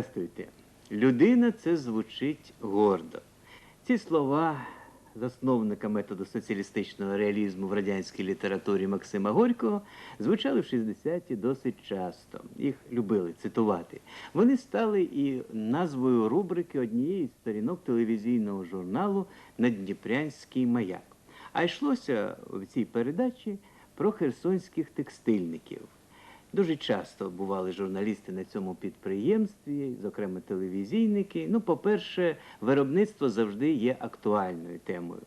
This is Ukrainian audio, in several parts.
Здрастуйте. Людина це звучить гордо. Ці слова засновника методу соціалістичного реалізму в радянській літературі Максима Горького звучали в 60-ті досить часто. Їх любили цитувати. Вони стали і назвою рубрики однієї з сторінок телевізійного журналу Надніпрянський маяк. А йшлося в цій передачі про херсонських текстильників. Дуже часто бували журналісти на цьому підприємстві, зокрема телевізійники. Ну, по-перше, виробництво завжди є актуальною темою.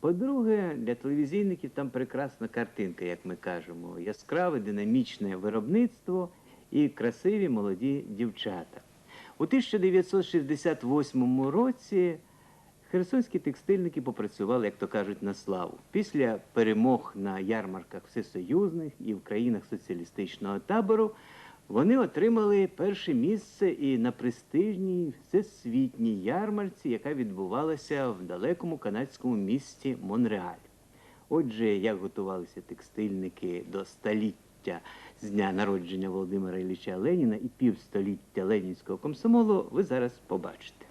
По-друге, для телевізійників там прекрасна картинка, як ми кажемо, яскраве, динамічне виробництво і красиві молоді дівчата. У 1968 році Херсонські текстильники попрацювали, як то кажуть, на славу. Після перемог на ярмарках всесоюзних і в країнах соціалістичного табору вони отримали перше місце і на престижній всесвітній ярмарці, яка відбувалася в далекому канадському місті Монреаль. Отже, як готувалися текстильники до століття з дня народження Володимира Ілліча Леніна і півстоліття ленінського комсомолу, ви зараз побачите.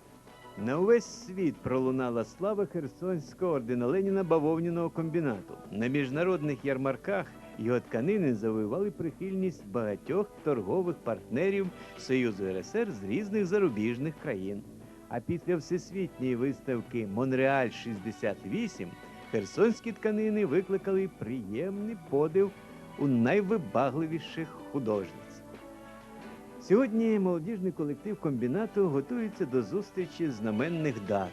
На увесь світ пролунала слава Херсонського ордена Леніна бавовняного комбінату. На міжнародних ярмарках його тканини завоювали прихильність багатьох торгових партнерів Союзу РСР з різних зарубіжних країн. А після всесвітньої виставки Монреаль 68 херсонські тканини викликали приємний подив у найвибагливіших художниць. Сьогодні молодіжний колектив комбінату готується до зустрічі знаменних дат.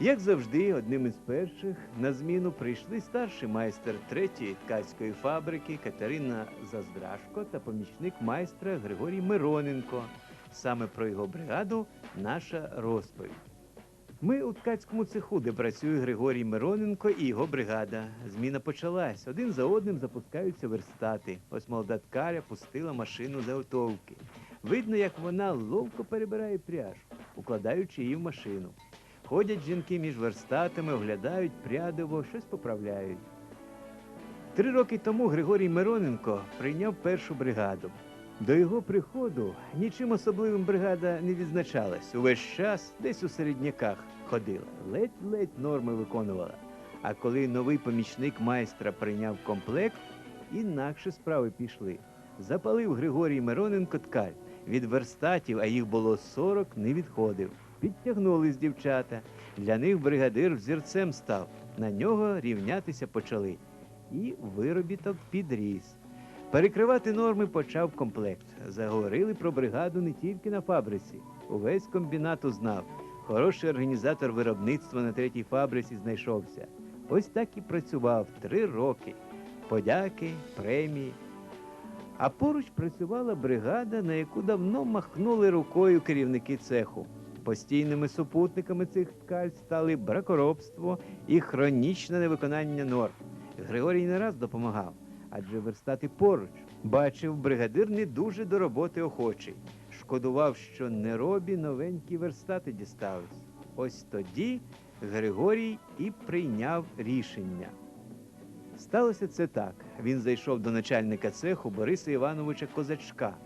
Як завжди, одним із перших на зміну прийшли старший майстер третьої ткацької фабрики Катерина Заздрашко та помічник майстра Григорій Мироненко. Саме про його бригаду наша розповідь. Ми у ткацькому цеху, де працює Григорій Мироненко і його бригада. Зміна почалась. Один за одним запускаються верстати. Ось молода ткаря пустила машину заготовки. Видно, як вона ловко перебирає пряж, укладаючи її в машину. Ходять жінки між верстатами, оглядають прядиво, щось поправляють. Три роки тому Григорій Мироненко прийняв першу бригаду. До його приходу нічим особливим бригада не відзначалась. Увесь час десь у середняках ходила, ледь-ледь норми виконувала. А коли новий помічник майстра прийняв комплект, інакше справи пішли. Запалив Григорій Мироненко ткаль. Від верстатів, а їх було 40, не відходив. Підтягнулись дівчата. Для них бригадир взірцем став. На нього рівнятися почали. І виробіток підріс. Перекривати норми почав комплект. Заговорили про бригаду не тільки на фабриці. Увесь комбінат узнав. Хороший організатор виробництва на третій фабриці знайшовся. Ось так і працював три роки. Подяки, премії. А поруч працювала бригада, на яку давно махнули рукою керівники цеху. Постійними супутниками цих ткаль стали бракоробство і хронічне невиконання норм. Григорій не раз допомагав адже верстати поруч. Бачив, бригадир не дуже до роботи охочий. Шкодував, що неробі новенькі верстати дістались. Ось тоді Григорій і прийняв рішення. Сталося це так. Він зайшов до начальника цеху Бориса Івановича Козачка.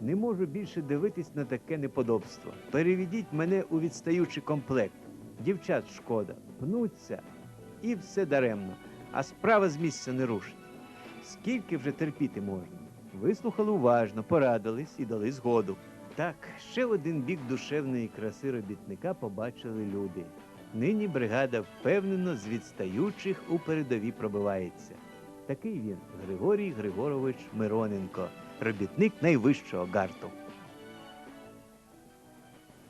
Не можу більше дивитись на таке неподобство. Переведіть мене у відстаючий комплект. Дівчат шкода, пнуться, і все даремно, а справа з місця не рушить. Скільки вже терпіти можна? Вислухали уважно, порадились і дали згоду. Так, ще один бік душевної краси робітника побачили люди. Нині бригада впевнено з відстаючих у передові пробивається. Такий він Григорій Григорович Мироненко, робітник найвищого гарту.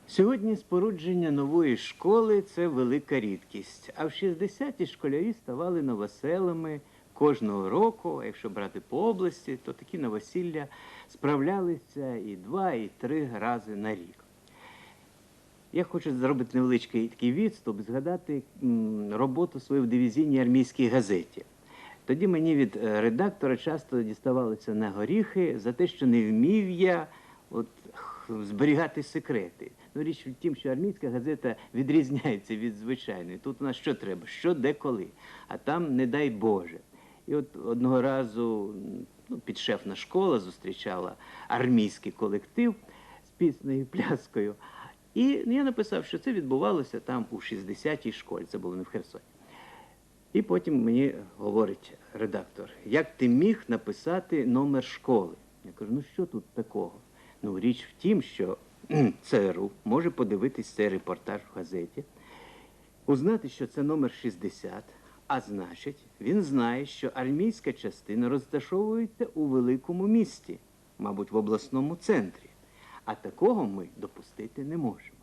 Сьогодні спорудження нової школи це велика рідкість. А в 60-ті школярі ставали новоселами кожного року. А якщо брати по області, то такі новосілля справлялися і два, і три рази на рік. Я хочу зробити невеличкий такий відступ, згадати роботу свою в дивізійній армійській газеті. Тоді мені від е, редактора часто діставалися на горіхи за те, що не вмів я от, зберігати секрети. Ну, річ в тім, що армійська газета відрізняється від звичайної. Тут у нас що треба, що де коли, а там не дай Боже. І от одного разу ну, підшефна школа зустрічала армійський колектив. піснею і пляскою. І я написав, що це відбувалося там у 60-й школі, це було не в Херсоні. І потім мені говорить редактор, як ти міг написати номер школи? Я кажу, ну що тут такого? Ну, річ в тім, що ЦРУ може подивитись цей репортаж в газеті, узнати, що це номер 60, а значить, він знає, що армійська частина розташовується у великому місті, мабуть, в обласному центрі. А такого ми допустити не можемо.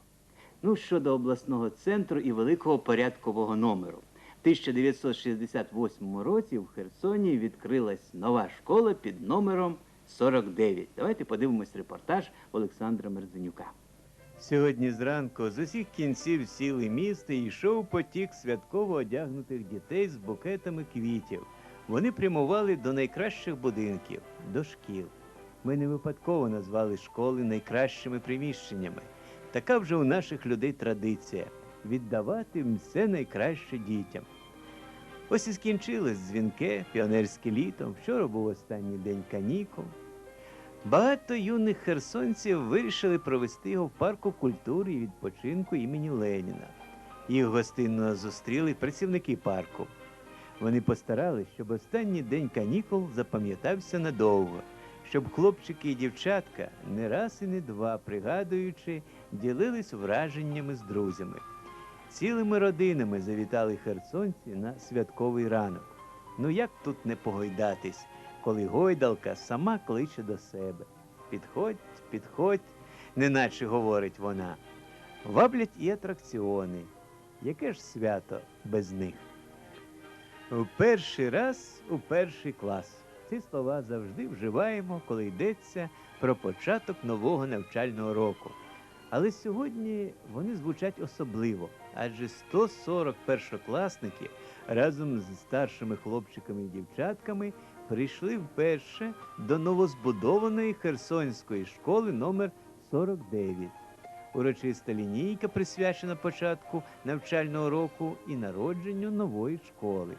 Ну, щодо обласного центру і великого порядкового номеру. В 1968 році в Херсоні відкрилась нова школа під номером 49. Давайте подивимось репортаж Олександра Мерзенюка. Сьогодні зранку з усіх кінців сіли міста йшов потік святково одягнутих дітей з букетами квітів. Вони прямували до найкращих будинків, до шкіл. Ми не випадково назвали школи найкращими приміщеннями. Така вже у наших людей традиція віддавати все найкраще дітям. Ось і скінчилось дзвінке, піонерське літо. Вчора був останній день канікул. Багато юних херсонців вирішили провести його в парку культури і відпочинку імені Леніна. Їх гостинно зустріли працівники парку. Вони постарались, щоб останній день канікул запам'ятався надовго, щоб хлопчики і дівчатка не раз і не два, пригадуючи, ділились враженнями з друзями. Цілими родинами завітали херсонці на святковий ранок. Ну як тут не погойдатись, коли гойдалка сама кличе до себе. Підходь, підходь, неначе говорить вона. Ваблять і атракціони. Яке ж свято без них? У перший раз у перший клас. Ці слова завжди вживаємо, коли йдеться про початок нового навчального року. Але сьогодні вони звучать особливо, адже 140 першокласників разом з старшими хлопчиками і дівчатками прийшли вперше до новозбудованої Херсонської школи номер 49. Урочиста лінійка присвячена початку навчального року і народженню нової школи.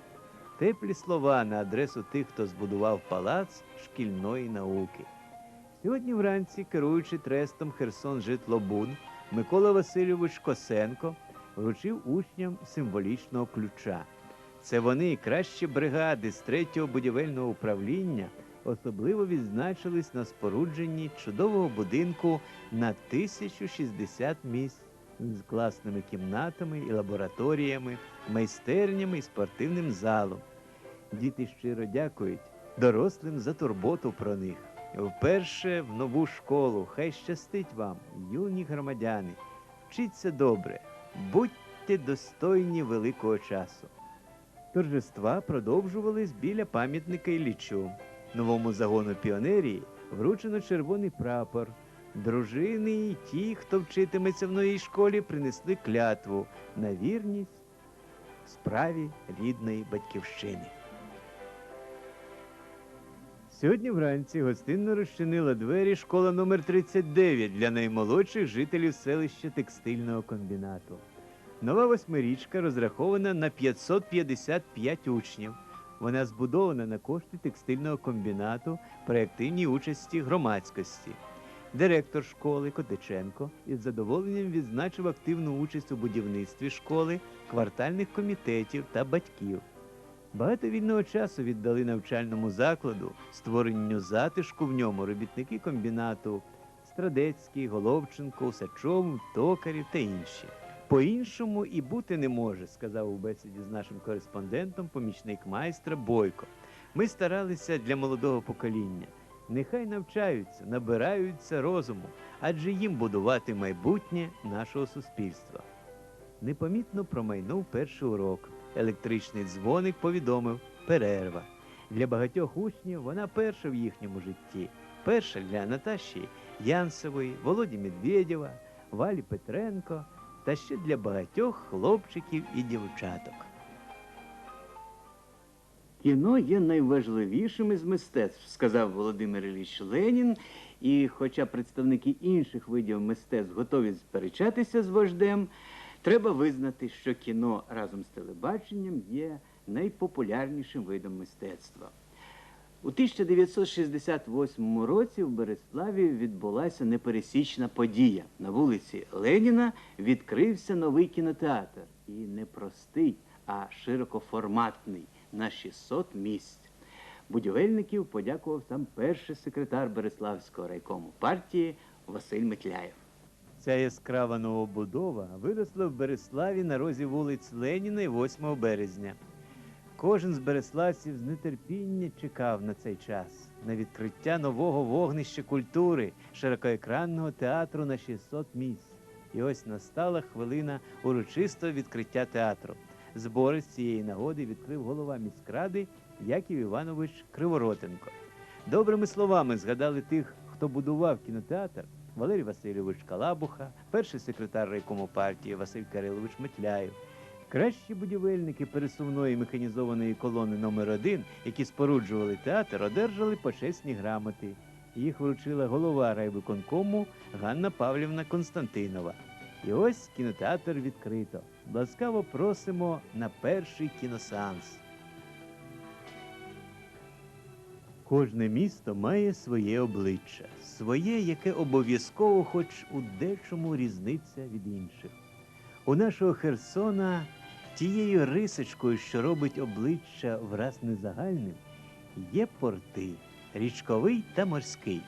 Теплі слова на адресу тих, хто збудував палац шкільної науки. Сьогодні вранці, керуючи трестом Херсон Житлобуд, Микола Васильович Косенко вручив учням символічного ключа. Це вони, кращі бригади з третього будівельного управління, особливо відзначились на спорудженні чудового будинку на 1060 місць з класними кімнатами і лабораторіями, майстернями і спортивним залом. Діти щиро дякують дорослим за турботу про них. Вперше в нову школу. Хай щастить вам, юні громадяни. Вчіться добре, будьте достойні великого часу. Торжества продовжувались біля пам'ятника Іллічу. Новому загону піонерії вручено червоний прапор. Дружини і ті, хто вчитиметься в новій школі, принесли клятву на вірність справі рідної батьківщини. Сьогодні вранці гостинно розчинила двері школа номер 39 для наймолодших жителів селища текстильного комбінату. Нова восьмирічка розрахована на 555 учнів. Вона збудована на кошти текстильного комбінату при активній участі громадськості. Директор школи Котиченко із задоволенням відзначив активну участь у будівництві школи, квартальних комітетів та батьків. Багато вільного часу віддали навчальному закладу, створенню затишку в ньому робітники комбінату Страдецький, Головченко, Усачов, Токарів та інші. По-іншому і бути не може, сказав у бесіді з нашим кореспондентом помічник майстра Бойко. Ми старалися для молодого покоління. Нехай навчаються, набираються розуму, адже їм будувати майбутнє нашого суспільства. Непомітно промайнув перший урок. Електричний дзвоник повідомив перерва. Для багатьох учнів вона перша в їхньому житті. Перша для Наташі Янсової, Володі Медведєва, Валі Петренко та ще для багатьох хлопчиків і дівчаток. Кіно є найважливішим із мистецтв, сказав Володимир Ілліч Ленін. І хоча представники інших видів мистецтв готові сперечатися з вождем, треба визнати, що кіно разом з телебаченням є найпопулярнішим видом мистецтва. У 1968 році в Береславі відбулася непересічна подія. На вулиці Леніна відкрився новий кінотеатр. І не простий, а широкоформатний на 600 місць. Будівельників подякував сам перший секретар Береславського райкому партії Василь Метляєв. Ця яскрава новобудова виросла в Береславі на розі вулиць Леніна і 8 березня. Кожен з береславців з нетерпіння чекав на цей час, на відкриття нового вогнища культури, широкоекранного театру на 600 місць. І ось настала хвилина урочистого відкриття театру. Збори з цієї нагоди відкрив голова міськради Яків Іванович Криворотенко. Добрими словами згадали тих, хто будував кінотеатр, Валерій Васильович Калабуха, перший секретар райкому партії Василь Кирилович Метляєв. Кращі будівельники пересувної механізованої колони номер 1 які споруджували театр, одержали почесні грамоти. Їх вручила голова райвиконкому Ганна Павлівна Константинова. І ось кінотеатр відкрито. Ласкаво просимо на перший кіносеанс. Кожне місто має своє обличчя, своє, яке обов'язково, хоч у дечому різниться від інших. У нашого Херсона тією рисочкою, що робить обличчя враз незагальним, є порти річковий та морський.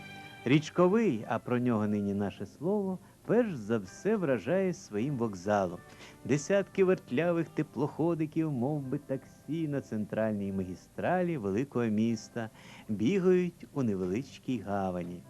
Річковий, а про нього нині наше слово, перш за все вражає своїм вокзалом. Десятки вертлявих теплоходиків, мов би таксі на центральній магістралі великого міста, бігають у невеличкій гавані.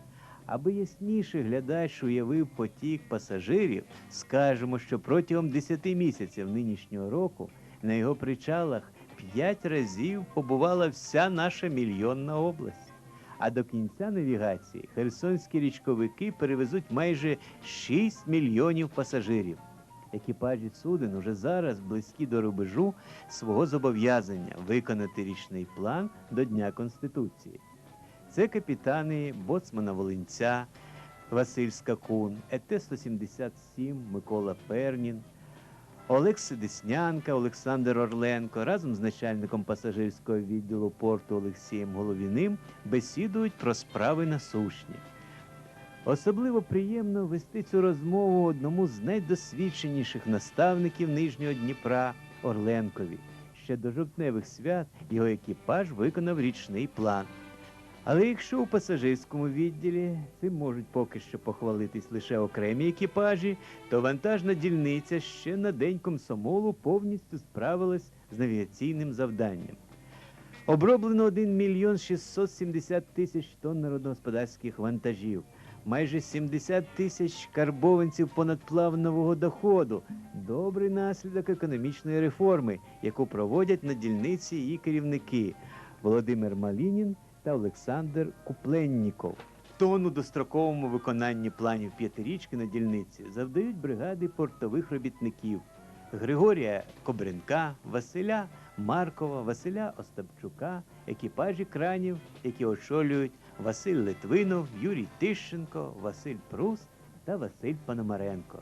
Аби ясніше глядач уявив потік пасажирів, скажемо, що протягом 10 місяців нинішнього року на його причалах п'ять разів побувала вся наша мільйонна область. А до кінця навігації херсонські річковики перевезуть майже 6 мільйонів пасажирів. Екіпажі суден уже зараз близькі до рубежу свого зобов'язання виконати річний план до Дня Конституції. Це капітани боцмана Волинця, Василь Скакун, ЕТ-177 Микола Пернін, Олег Сидеснянка, Олександр Орленко разом з начальником пасажирського відділу порту Олексієм Головіним бесідують про справи насущні. Особливо приємно вести цю розмову одному з найдосвідченіших наставників Нижнього Дніпра Орленкові. Ще до жовтневих свят його екіпаж виконав річний план. Але якщо у пасажирському відділі цим можуть поки що похвалитись лише окремі екіпажі, то вантажна дільниця ще на день комсомолу повністю справилась з навігаційним завданням. Оброблено 1 мільйон 670 тисяч тонн народногосподарських вантажів, майже 70 тисяч карбованців понадплавнового доходу. Добрий наслідок економічної реформи, яку проводять на дільниці її керівники Володимир Малінін та Олександр Купленніков. Тону достроковому виконанні планів п'ятирічки на дільниці завдають бригади портових робітників Григорія Кобренка, Василя Маркова, Василя Остапчука, екіпажі кранів, які очолюють Василь Литвинов, Юрій Тищенко, Василь Прус та Василь Пономаренко.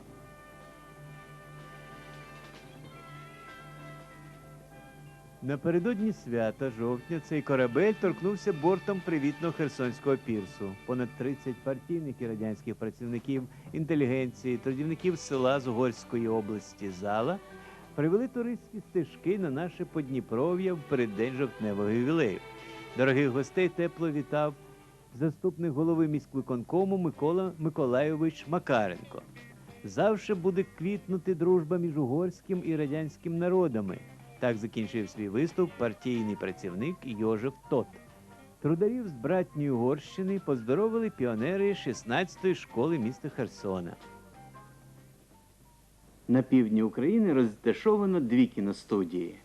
Напередодні свята жовтня цей корабель торкнувся бортом привітного Херсонського пірсу. Понад 30 партійних і радянських працівників інтелігенції, трудівників села з Угорської області зала привели туристські стежки на наше Подніпров'я в переддень жовтневого ювілею. Дорогих гостей тепло вітав заступник голови міськвиконкому Микола Миколайович Макаренко. Завше буде квітнути дружба між угорським і радянським народами. Так закінчив свій виступ партійний працівник Йожев Тот. Трударів з братньої Угорщини поздоровили піонери 16-ї школи міста Херсона. На півдні України розташовано дві кіностудії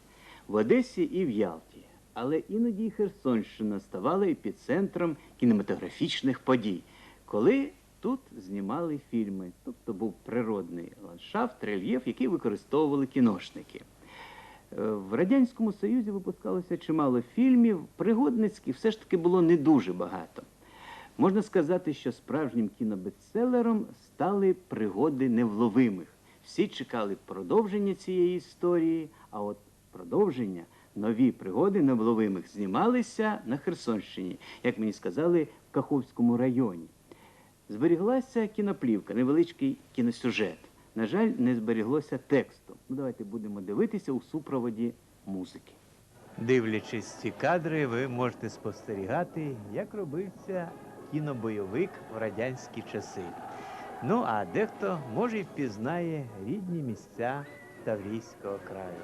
в Одесі і в Ялті. Але іноді Херсонщина ставала епіцентром кінематографічних подій, коли тут знімали фільми. Тобто був природний ландшафт, рельєф, який використовували кіношники. Е, В Радянському Союзі випускалося чимало фільмів, пригодницьких все ж таки було не дуже багато. Можна сказати, що справжнім кінобестселером стали пригоди невловимих. Всі чекали продовження цієї історії, а от продовження Нові пригоди невловимих знімалися на Херсонщині, як мені сказали, в Каховському районі. Зберіглася кіноплівка, невеличкий кіносюжет. На жаль, не зберіглося тексту. Ну, давайте будемо дивитися у супроводі музики. Дивлячись ці кадри, ви можете спостерігати, як робився кінобойовик в радянські часи. Ну а дехто може й впізнає рідні місця Таврійського краю.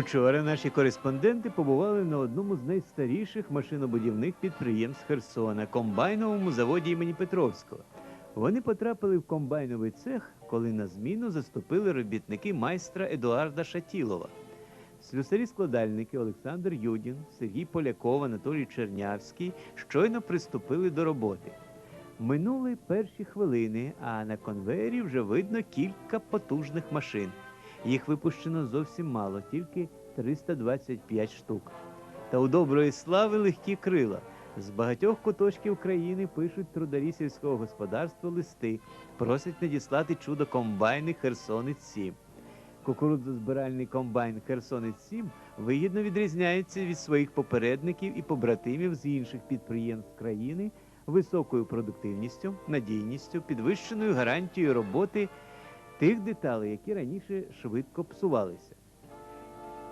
Учора наші кореспонденти побували на одному з найстаріших машинобудівних підприємств Херсона комбайновому заводі імені Петровського. Вони потрапили в комбайновий цех, коли на зміну заступили робітники майстра Едуарда Шатілова. Слюсарі-складальники Олександр Юдін, Сергій Поляков, Анатолій Чернявський щойно приступили до роботи. Минули перші хвилини, а на конвеєрі вже видно кілька потужних машин. Їх випущено зовсім мало, тільки 325 штук. Та у доброї слави легкі крила. З багатьох куточків країни пишуть трударі сільського господарства листи, просять надіслати чудо комбайни Херсонець 7. Кукурудзозбиральний комбайн Херсонець 7 вигідно відрізняється від своїх попередників і побратимів з інших підприємств країни високою продуктивністю, надійністю, підвищеною гарантією роботи тих деталей, які раніше швидко псувалися.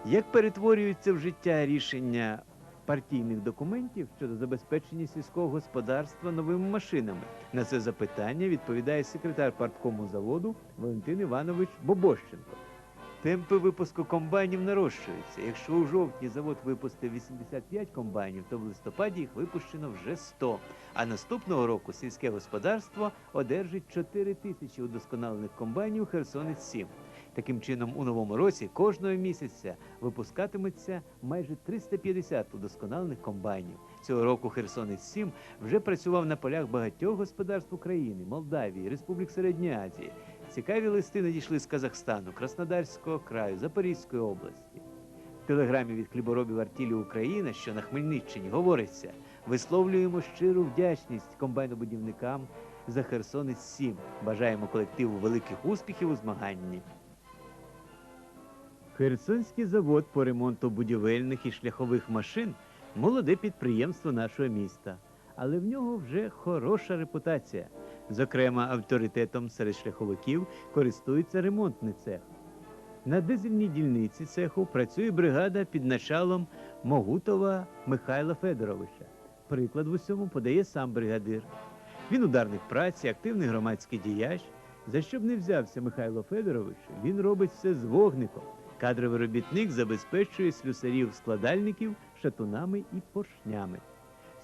Як перетворюються в життя рішення партійних документів щодо забезпечення сільського господарства новими машинами? На це запитання відповідає секретар парткому заводу Валентин Іванович Бобощенко. Темпи випуску комбайнів нарощуються. Якщо у жовтні завод випустив 85 комбайнів, то в листопаді їх випущено вже 100. А наступного року сільське господарство одержить 4 тисячі удосконалених комбайнів Херсонець 7. Таким чином, у новому році кожного місяця випускатиметься майже 350 удосконалених комбайнів. Цього року Херсонець 7 вже працював на полях багатьох господарств України, Молдавії, Республік Середньої Азії. Цікаві листи надійшли з Казахстану, Краснодарського краю, Запорізької області. В телеграмі від хліборобів Артілі Україна, що на Хмельниччині говориться, висловлюємо щиру вдячність комбайнобудівникам за Херсонець 7. Бажаємо колективу великих успіхів у змаганні. Херсонський завод по ремонту будівельних і шляхових машин молоде підприємство нашого міста, але в нього вже хороша репутація. Зокрема, авторитетом серед шляховиків користується ремонтний цех. На дизельній дільниці цеху працює бригада під началом Могутова Михайла Федоровича. Приклад в усьому подає сам бригадир. Він ударник праці, активний громадський діяч. За що б не взявся Михайло Федорович, він робить все з вогником. Кадровий робітник забезпечує слюсарів-складальників шатунами і поршнями.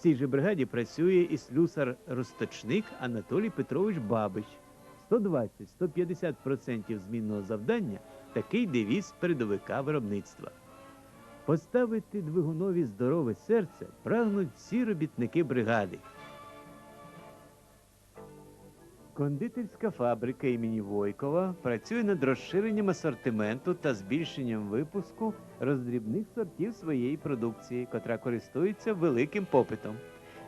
Цій же бригаді працює і слюсар-розточник Анатолій Петрович Бабич. 120-150% змінного завдання такий девіз передовика виробництва. Поставити двигунові здорове серце прагнуть всі робітники бригади. Кондитерська фабрика імені Войкова працює над розширенням асортименту та збільшенням випуску роздрібних сортів своєї продукції, котра користується великим попитом.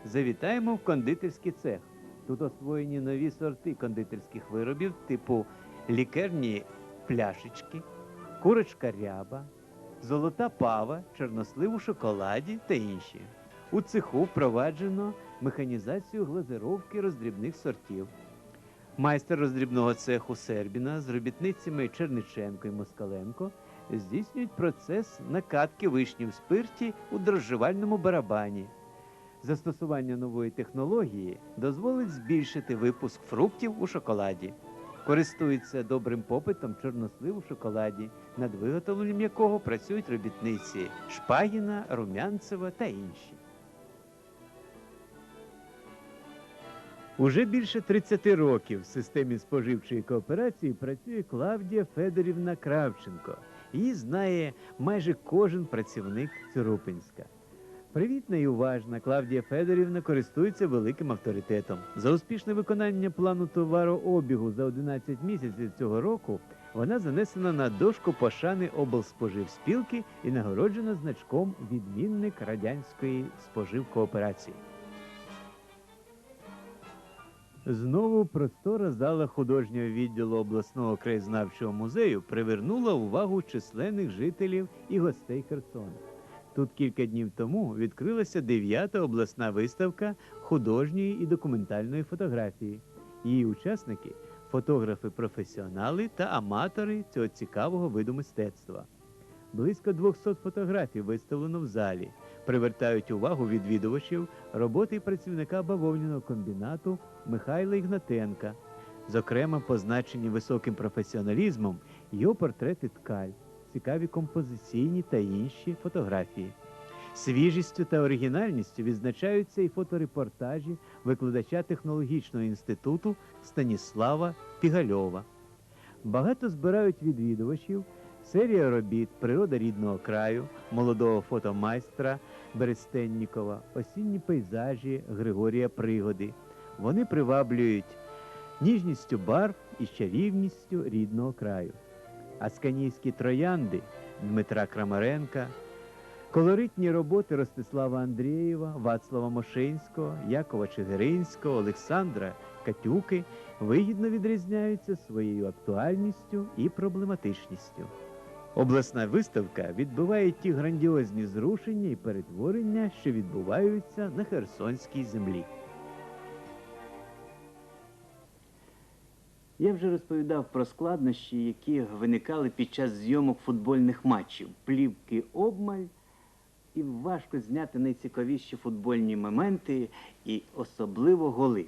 Завітаємо в кондитерський цех. Тут освоєні нові сорти кондитерських виробів типу лікерні пляшечки, курочка ряба, золота пава, чорнослив у шоколаді та інші. У цеху впроваджено механізацію глазировки роздрібних сортів. Майстер роздрібного цеху Сербіна з робітницями Черниченко і Москаленко здійснюють процес накатки вишні в спирті у дрожжевальному барабані. Застосування нової технології дозволить збільшити випуск фруктів у шоколаді. Користується добрим попитом чорнослив у шоколаді, над виготовленням якого працюють робітниці Шпагіна, Румянцева та інші. Уже більше 30 років в системі споживчої кооперації працює Клавдія Федорівна Кравченко. Її знає майже кожен працівник Цюрупинська. Привітна і уважна Клавдія Федорівна користується великим авторитетом. За успішне виконання плану товарообігу за 11 місяців цього року вона занесена на дошку пошани облспоживспілки і нагороджена значком відмінник радянської споживкооперації. Знову простора зала художнього відділу обласного краєзнавчого музею привернула увагу численних жителів і гостей Херсона. Тут кілька днів тому відкрилася дев'ята обласна виставка художньої і документальної фотографії. Її учасники фотографи-професіонали та аматори цього цікавого виду мистецтва. Близько 200 фотографій виставлено в залі, привертають увагу відвідувачів роботи працівника бавовняного комбінату Михайла Ігнатенка. Зокрема, позначені високим професіоналізмом його портрети ткаль, цікаві композиційні та інші фотографії. Свіжістю та оригінальністю відзначаються і фоторепортажі викладача технологічного інституту Станіслава Пігальова. Багато збирають відвідувачів серія робіт Природа рідного краю, молодого фотомайстра Берестеннікова, осінні пейзажі Григорія Пригоди. Вони приваблюють ніжністю барв і чарівністю рідного краю. Асканійські троянди Дмитра Крамаренка, колоритні роботи Ростислава Андрієва, Вацлава Мошинського, Якова Чигиринського, Олександра Катюки вигідно відрізняються своєю актуальністю і проблематичністю. Обласна виставка відбиває ті грандіозні зрушення і перетворення, що відбуваються на Херсонській землі. Я вже розповідав про складнощі, які виникали під час зйомок футбольних матчів. Плівки обмаль, і важко зняти найцікавіші футбольні моменти і особливо голи.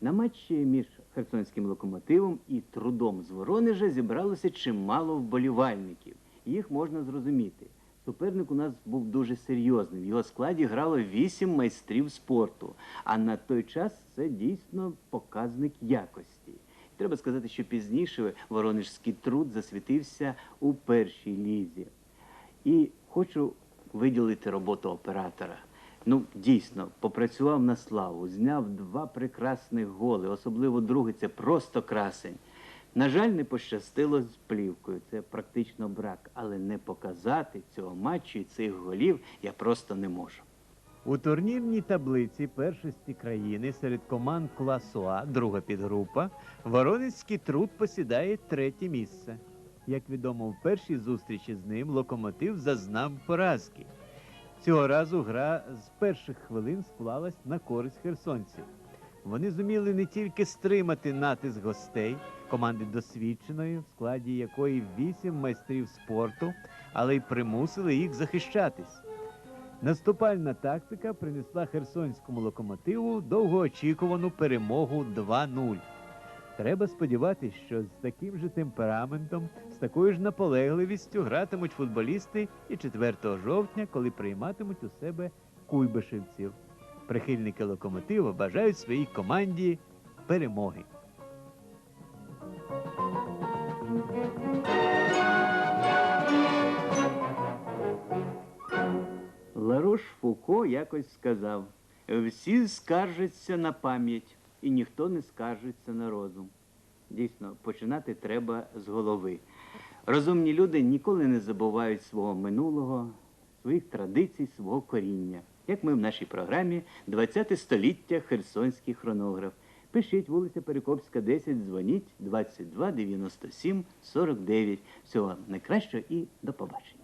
На матчі між херсонським локомотивом і трудом з Воронежа зібралося чимало вболівальників. Їх можна зрозуміти. Суперник у нас був дуже серйозним. В його складі грало вісім майстрів спорту. А на той час це дійсно показник якості. Треба сказати, що пізніше воронежський труд засвітився у першій лізі. І хочу виділити роботу оператора. Ну, дійсно, попрацював на славу, зняв два прекрасних голи, особливо другий це просто красень. На жаль, не пощастило з плівкою, це практично брак, але не показати цього матчу і цих голів я просто не можу. У турнірній таблиці першості країни серед команд класу А, друга підгрупа, Воронезький труд посідає третє місце. Як відомо, в першій зустрічі з ним локомотив зазнав поразки. Цього разу гра з перших хвилин склалась на користь херсонців. Вони зуміли не тільки стримати натиск гостей, команди досвідченої, в складі якої вісім майстрів спорту, але й примусили їх захищатись. Наступальна тактика принесла херсонському локомотиву довгоочікувану перемогу 2-0. Треба сподіватися, що з таким же темпераментом, з такою ж наполегливістю гратимуть футболісти і 4 жовтня, коли прийматимуть у себе куйбишевців. Прихильники локомотива бажають своїй команді перемоги. Ларош Фуко якось сказав: всі скаржаться на пам'ять, і ніхто не скаржиться на розум. Дійсно, починати треба з голови. Розумні люди ніколи не забувають свого минулого, своїх традицій, свого коріння. Як ми в нашій програмі «20 століття Херсонський хронограф. Пишіть вулиця Перекопська, 10, дзвоніть 22 97 49. Всього найкращого і до побачення.